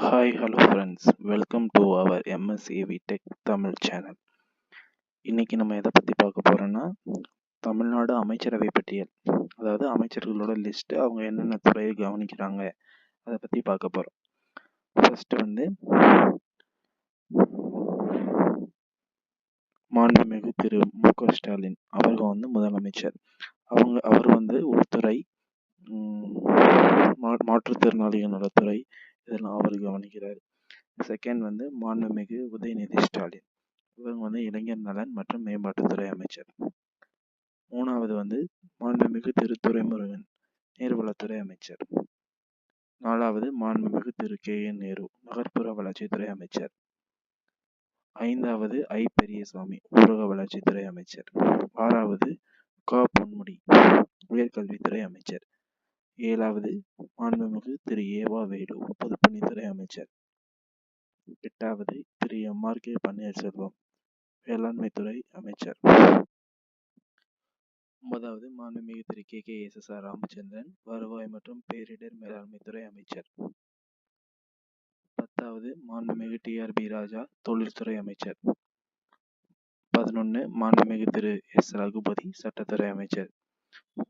Hi hello friends welcome to our MSAV tech Tamil channel இன்னைக்கு நம்ம எதை பற்றி பார்க்க போகிறோன்னா தமிழ்நாடு அமைச்சரவை பட்டியல். அதாவது அமைச்சர்களோட லிஸ்ட்டு அவங்க என்னென்ன துறையை கவனிக்கிறாங்க அதை பற்றி பார்க்க போகிறோம் ஃபஸ்ட்டு வந்து மாண்புமிகு திரு மு க ஸ்டாலின் அவர்கள் வந்து முதலமைச்சர். அவங்க அவர் வந்து உள்துறை மா- மாற்றுத்திறனாளிகள் நலத்துறை இதெல்லாம் அவர் கவனிக்கிறார். செகண்ட் வந்து மாண்புமிகு உதயநிதி ஸ்டாலின். இவங்க வந்து இளைஞர் நலன் மற்றும் மேம்பாட்டுத்துறை அமைச்சர். மூணாவது வந்து மாண்புமிகு திரு துரைமுருகன் நீர்வளத்துறை அமைச்சர். நாலாவது மாண்புமிகு திரு கே என் நேரு நகர்ப்புற வளர்ச்சித்துறை அமைச்சர். ஐந்தாவது ஐ பெரியசாமி ஊரக வளர்ச்சித்துறை அமைச்சர். ஆறாவது க பொன்முடி உயர்கல்வித்துறை அமைச்சர். ஏழாவது மாண்புமிகு திரு ஏவா வேலு பொதுப்பணித்துறை அமைச்சர். எட்டாவது Thiru M R K Panneerselvam வேளாண்மைத்துறை அமைச்சர். ஒன்பதாவது மாண்புமிகு Thiru K K S S R Ramachandran வருவாய் மற்றும் பேரிடர் மேலாண்மைத்துறை அமைச்சர். பத்தாவது மாண்புமிகு டி ஆர் பி ராஜா தொழில்துறை அமைச்சர். பதினொன்று மாண்புமிகு திரு எஸ் ரகுபதி சட்டத்துறை அமைச்சர்.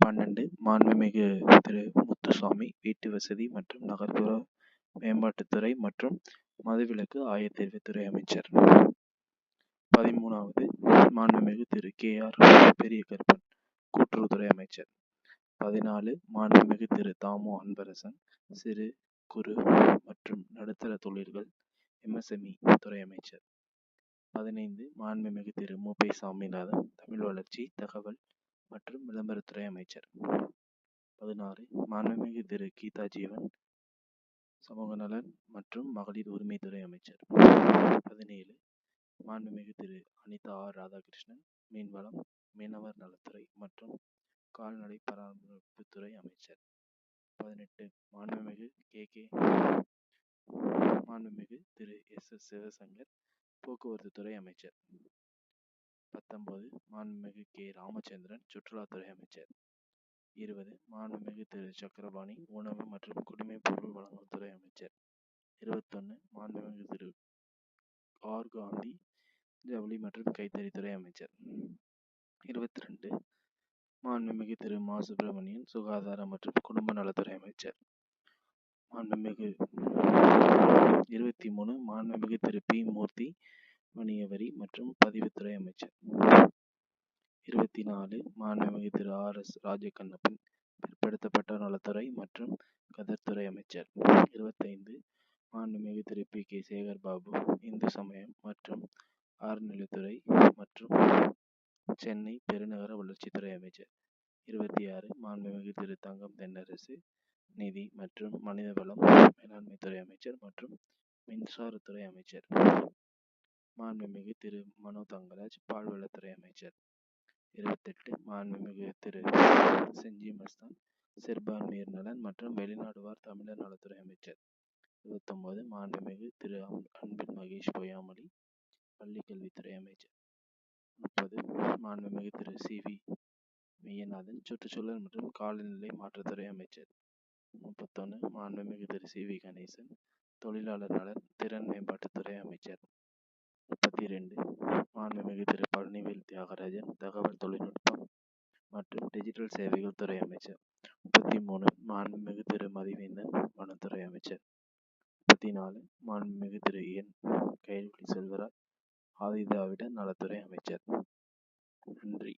பன்னெண்டு மாண்புமிகு திரு முத்துசாமி வீட்டு வசதி மற்றும் நகர்ப்புற மேம்பாட்டுத்துறை மற்றும் மதுவிலக்கு ஆயத்தீர்வுத்துறை அமைச்சர். பதிமூணாவது மாண்புமிகு திரு கே ஆர் பெரிய கருப்பன் கூட்டுறவுத்துறை அமைச்சர். பதினாலு மாண்புமிகு திரு தாமு அன்பரசன் சிறு குறு மற்றும் நடுத்தர தொழில்கள் எம்எஸ்எம்இ துறை அமைச்சர். பதினைந்து மாண்புமிகு திரு மு. பை. சாமிநாதன் தமிழ் வளர்ச்சி தகவல் மற்றும் விளம்பரத்துறை அமைச்சர். பதினாறு. மாண்புமிகு திரு. கீதா ஜீவன் சமூக நலன் மற்றும் மகளிர் உரிமைத்துறை அமைச்சர். பதினேழு. மாண்புமிகு திரு. அனிதா ஆர். ராதாகிருஷ்ணன் மீன்வளம் மீனவர் நலத்துறை மற்றும் கால்நடை பராமரிப்புத்துறை அமைச்சர். பதினெட்டு. மாண்புமிகு கே. கே. மாண்புமிகு திரு. எஸ். எஸ். சிவசங்கர் போக்குவரத்து துறை அமைச்சர். பத்தொன்பது மாண்புமிகு கே. ராமச்சந்திரன் சுற்றுலாத்துறை அமைச்சர். இருபது மாண்புமிகு திரு. சக்கரபாணி உணவு மற்றும் குடிமைப் பொருள் வழங்கும் துறை அமைச்சர். இருபத்தொன்னு மாண்புமிகு திரு. ஆர். காந்தி ஜவுளி மற்றும் கைத்தறித்துறை அமைச்சர். இருபத்தி ரெண்டு மாண்புமிகு திரு. மா. சுப்பிரமணியன் சுகாதார மற்றும் குடும்ப நலத்துறை அமைச்சர். மாண்புமிகு இருபத்தி மூணு மாண்புமிகு திரு. பி. மூர்த்தி வணிக வரி மற்றும் பதிவுத்துறை அமைச்சர். இருபத்தி நாலு மாண்புமிகு திரு ஆர் எஸ் ராஜகண்ணப்பன் பிற்படுத்தப்பட்ட நலத்துறை மற்றும் கதர்துறை அமைச்சர். இருபத்தைந்து மாண்புமிகு திரு பி கே சேகர் பாபு இந்து சமயம் மற்றும் அறநிலைத்துறை மற்றும் சென்னை பெருநகர வளர்ச்சித்துறை அமைச்சர். இருபத்தி ஆறு மாண்புமிகு திரு தங்கம் தென்னரசு நிதி மற்றும் மனிதவளம் மேலாண்மைத்துறை அமைச்சர் மற்றும் மின்சாரத்துறை அமைச்சர். மாண்புமிகு திரு மனோ தங்கராஜ் பால்வளத்துறை அமைச்சர். இருபத்தெட்டு மாண்புமிகு திரு செஞ்சி மஸ்தான் சிறுபான்மையர் நலன் மற்றும் வெளிநாடுவார் தமிழர் நலத்துறை அமைச்சர். இருபத்தொன்பது மாண்புமிகு திரு அன்பில் மகேஷ் பொய்யாமொழி பள்ளிக்கல்வித்துறை அமைச்சர். முப்பது மாண்புமிகு திரு சி வி மெய்யநாதன் சுற்றுச்சூழல் மற்றும் காலநிலை மாற்றத்துறை அமைச்சர். முப்பத்தொன்று மாண்புமிகு திரு சி வி கணேசன் தொழிலாளர் நலன் திறன் மேம்பாட்டுத்துறை அமைச்சர். முப்பத்தி ரெண்டு மாண்புமிகு திரு பழனிவேல் தியாகராஜன் தகவல் தொழில்நுட்பம் மற்றும் டிஜிட்டல் சேவைகள் துறை அமைச்சர். முப்பத்தி மூணு மாண்புமிகு திரு. மதிவேந்தன் வனத்துறை அமைச்சர். முப்பத்தி நாலு மாண்புமிகு திரு. என். கைல்வழி செல்வராஜ் ஆதிதாவிட நலத்துறை அமைச்சர். நன்றி.